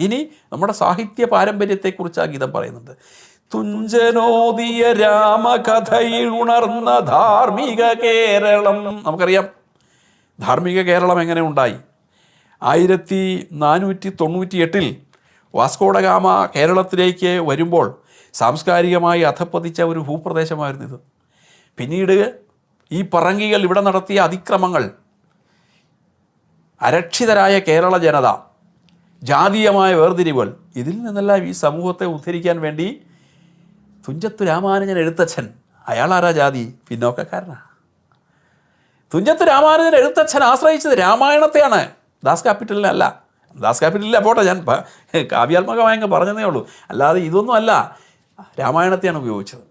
ഇനി നമ്മുടെ സാഹിത്യ പാരമ്പര്യത്തെക്കുറിച്ച് ആ ഗീതം പറയുന്നുണ്ട് തുഞ്ചനോദിയ രാമകഥയിൽ ഉണർന്ന ധാർമ്മിക കേരളം. നമുക്കറിയാം ധാർമ്മിക കേരളം എങ്ങനെ ഉണ്ടായി? ആയിരത്തി നാനൂറ്റി തൊണ്ണൂറ്റി എട്ടിൽ വാസ്കോഡഗാമ കേരളത്തിലേക്ക് വരുമ്പോൾ സാംസ്കാരികമായി അധപ്പതിച്ച ഒരു ഭൂപ്രദേശമായിരുന്നു ഇത്. പിന്നീട് ഈ പറങ്കികൾ ഇവിടെ നടത്തിയ അതിക്രമങ്ങൾ അരക്ഷിതരായ കേരള ജനത ജാതീയമായ വേർതിരിവുകൾ. ഇതിൽ നിന്നെല്ലാം ഈ സമൂഹത്തെ ഉദ്ധരിക്കാൻ വേണ്ടി തുഞ്ചത്തു രാമാനുജൻ എഴുത്തച്ഛൻ. അയാൾ ആരാ ജാതി? പിന്നോക്കക്കാരനാണ് തുഞ്ചത്ത് രാമാനുജൻ എഴുത്തച്ഛൻ ആശ്രയിച്ചത് രാമായണത്തെയാണ്. ദാസ് ക്യാപിറ്റലിനല്ല ദാസ് ക്യാപിറ്റലില്ല പോട്ടെ. ഞാൻ കാവ്യാത്മകമായ പറഞ്ഞതേ ഉള്ളൂ. അല്ലാതെ ഇതൊന്നും അല്ല. രാമായണത്തെയാണ് ഉപയോഗിച്ചത്.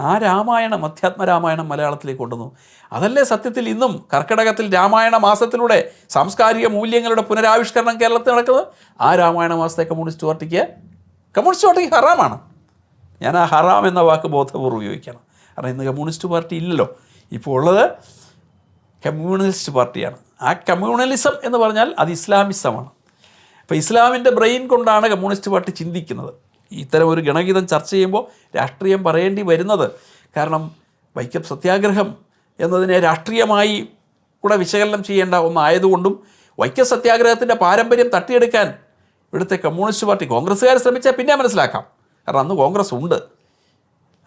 ആ രാമായണം അധ്യാത്മ രാമായണം മലയാളത്തിലേക്ക് കൊണ്ടുവന്നു. അതല്ലേ സത്യത്തിൽ ഇന്നും കർക്കിടകത്തിൽ രാമായണ മാസത്തിലൂടെ സാംസ്കാരിക മൂല്യങ്ങളുടെ പുനരാവിഷ്കരണം കേരളത്തിൽ നടക്കുന്നത്? ആ രാമായണ മാസത്തെ കമ്മ്യൂണിസ്റ്റ് പാർട്ടിക്ക് കമ്മ്യൂണിസ്റ്റ് പാർട്ടിക്ക് ഹറാമാണ്. ഞാൻ ആ ഹറാം എന്ന വാക്ക് ബോധപൂർവം ഉപയോഗിക്കണം. കാരണം ഇന്ന് കമ്മ്യൂണിസ്റ്റ് പാർട്ടി ഇല്ലല്ലോ. ഇപ്പോൾ ഉള്ളത് കമ്മ്യൂണിസ്റ്റ് പാർട്ടിയാണ്. ആ കമ്മ്യൂണലിസം എന്ന് പറഞ്ഞാൽ അത് ഇസ്ലാമിസമാണ്. അപ്പോൾ ഇസ്ലാമിന്റെ ബ്രെയിൻ കൊണ്ടാണ് കമ്മ്യൂണിസ്റ്റ് പാർട്ടി ചിന്തിക്കുന്നത്. ഇത്തരം ഒരു ഗണഗീതം ചർച്ച ചെയ്യുമ്പോൾ രാഷ്ട്രീയം പറയേണ്ടി വരുന്നത് കാരണം വൈക്കം സത്യാഗ്രഹം എന്നതിനെ രാഷ്ട്രീയമായി കൂടെ വിശകലനം ചെയ്യേണ്ട ഒന്നായതുകൊണ്ടും വൈക്കം സത്യാഗ്രഹത്തിന്റെ പാരമ്പര്യം തട്ടിയെടുക്കാൻ ഇവിടുത്തെ കമ്മ്യൂണിസ്റ്റ് പാർട്ടി കോൺഗ്രസ്സുകാർ ശ്രമിച്ചാൽ പിന്നെ മനസ്സിലാക്കാം. കാരണം അന്ന് കോൺഗ്രസ് ഉണ്ട്.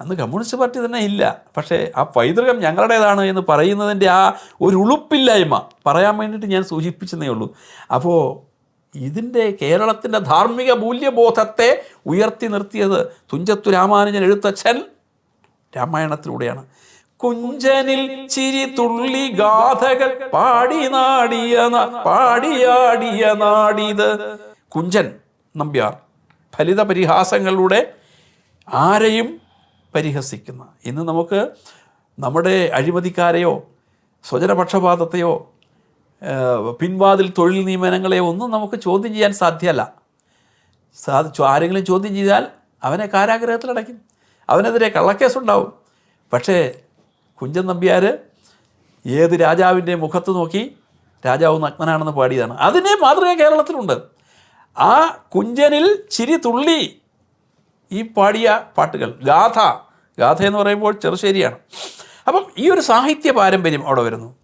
അന്ന് കമ്മ്യൂണിസ്റ്റ് പാർട്ടി തന്നെ ഇല്ല. പക്ഷേ ആ പൈതൃകം ഞങ്ങളുടേതാണ് എന്ന് പറയുന്നതിന്റെ ആ ഒരു ഉളുപ്പില്ലായ്മ പറയാൻ വേണ്ടിയിട്ട് ഞാൻ സൂചിപ്പിച്ചതേ ഉള്ളൂ. അപ്പോൾ ഇതിന്റെ കേരളത്തിന്റെ ധാർമ്മിക മൂല്യബോധത്തെ ഉയർത്തി നിർത്തിയത് തുഞ്ചത്തു രാമാനുജൻ എഴുത്തച്ഛൻ രാമായണത്തിലൂടെയാണ്. കുഞ്ചനിൽ ചിരി തുള്ളി ഗാഥകൾ പാടി നാടിയ പാടിയാടിയ നാടിത്. കുഞ്ചൻ നമ്പ്യാർ ഫലിത പരിഹാസങ്ങളിലൂടെ ആരെയും പരിഹസിക്കുന്ന. ഇന്ന് നമുക്ക് നമ്മുടെ അഴിമതിക്കാരെയോ സ്വജനപക്ഷപാതത്തെയോ പിൻവാതിൽ തൊഴിൽ നിയമനങ്ങളെ ഒന്നും നമുക്ക് ചോദ്യം ചെയ്യാൻ സാധ്യമല്ല. സാധിച്ചു ആരെങ്കിലും ചോദ്യം ചെയ്താൽ അവനെ കാരാഗ്രഹത്തിലടയ്ക്കും അവനെതിരെ കള്ളക്കേസുണ്ടാവും. പക്ഷേ കുഞ്ചൻ നമ്പ്യാർ ഏത് രാജാവിന്റെ മുഖത്ത് നോക്കി രാജാവ് നഗ്നനാണെന്ന് പാടിയതാണ്. അതിനെ മാതൃക കേരളത്തിലുണ്ട്. ആ കുഞ്ചനിൽ ചിരി തുള്ളി ഈ പാടിയ പാട്ടുകൾ ഗാഥ. ഗാഥ എന്ന് പറയുമ്പോൾ ചെറുശ്ശേരിയാണ്. അപ്പം ഈ ഒരു സാഹിത്യ പാരമ്പര്യം അവിടെ വരുന്നു.